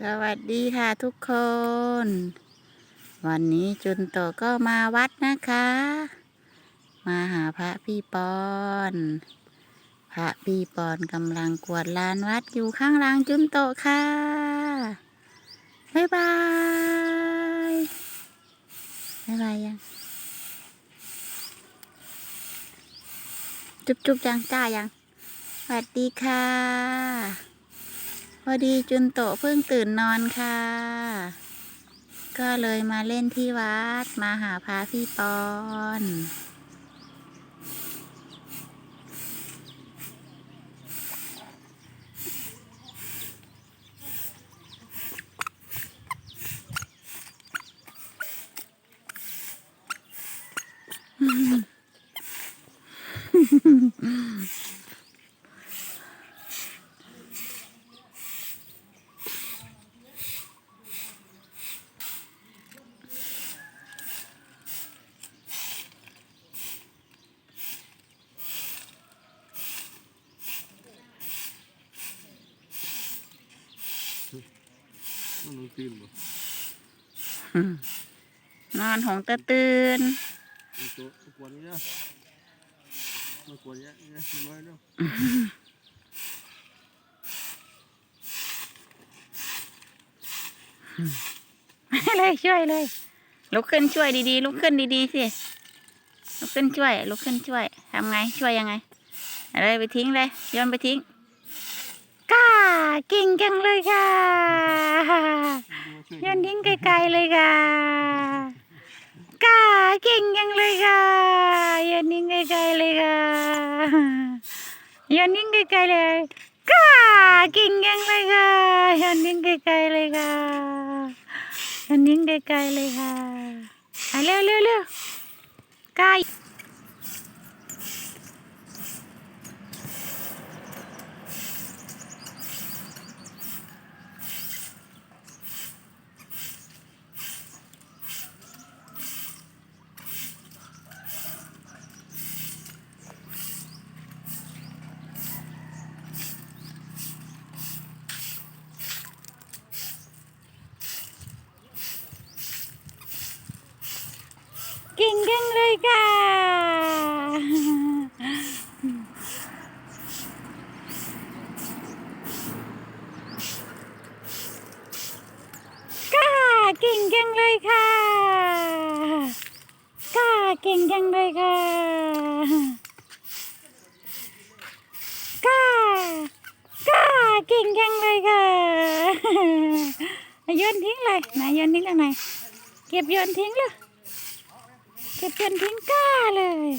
สวัสดีค่ะทุกคน วันนี้จุนโตก็มาวัดนะคะ มาหาพระพี่ปอน พระพี่ปอนกำลังกวดลานวัดอยู่ข้างหลังจุนโตค่ะ บ๊ายบาย บ๊ายบายยัง จุ๊บจุ๊บยังจ้ายัง สวัสดีค่ะ พอดีจุนโตเพิ่งตื่นนอนค่ะ ก็เลยมาเล่นที่วัดมาหาพระพี่ปอน ต้องตื่นบ่นอนหงตะตื่นมันตัวกวนนี่นะมันกวนเนี้ยนี่นะน้อยเนาะเลยช่วยเลย ลุกขึ้นช่วยดีๆ ลุกขึ้นดีๆ สิ ลุกขึ้นช่วย ลุกขึ้นช่วย ทำไง ช่วยยังไง อะไรไปทิ้งเลยโยนไปทิ้งกล้า เก่งจังเลยค่ะโยนทิ้งไกลๆเลยค่ะกล้าเก่งจังเลยค่ะโยนทิ้งไกลๆเลยค่ะโยนทิ้งไกลๆเลยกล้าเก่งจังเลยค่ะโยนทิ้งไกลๆเลยค่ะอันนี้ไกลๆเลยค่ะไปเร็วเร็วเร็วใกล้เก่งจังเลยค่ะ กล้าเก่งจังเลยค่ะกล้าเก่งจังเลยค่ะกล้ากล้าเก่งจังเลยค่ะ โยนทิ้งเลยไหนโยนทิ้งตรงไหนเก็บโยนทิ้งเลยเก็บโยนทิ้งกล้าเลย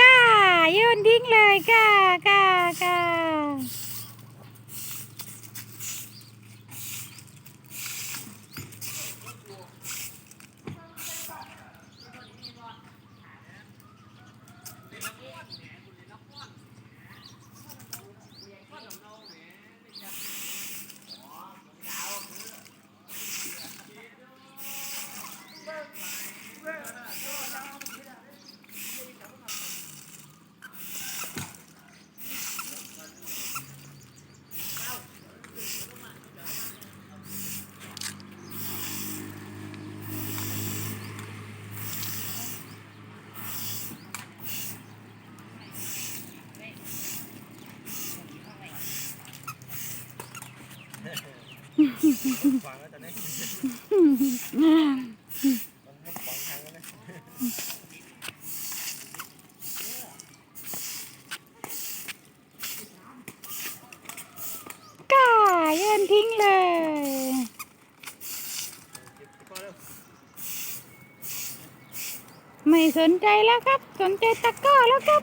กล้าโยนทิ้งเลยกล้ากล้ากล้า ก้าโยนทิ้งเลยไม่สนใจแล้วครับ สนใจตะก้อแล้วครับ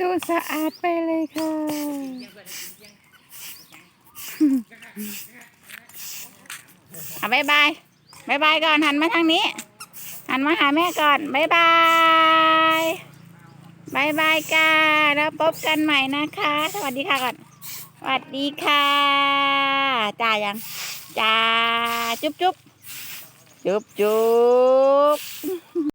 ดูสะอาดไปเลยค่ะ เอาบายบายบายบายก่อนหันมาทางนี้ หันมาหาแม่ก่อนบายบายบายบายค่ะ แล้วพบกันใหม่นะคะ สวัสดีค่ะก่อน สวัสดีค่ะจ้ายังจ้าจุ๊บจุ๊บจุ๊บจุ๊บ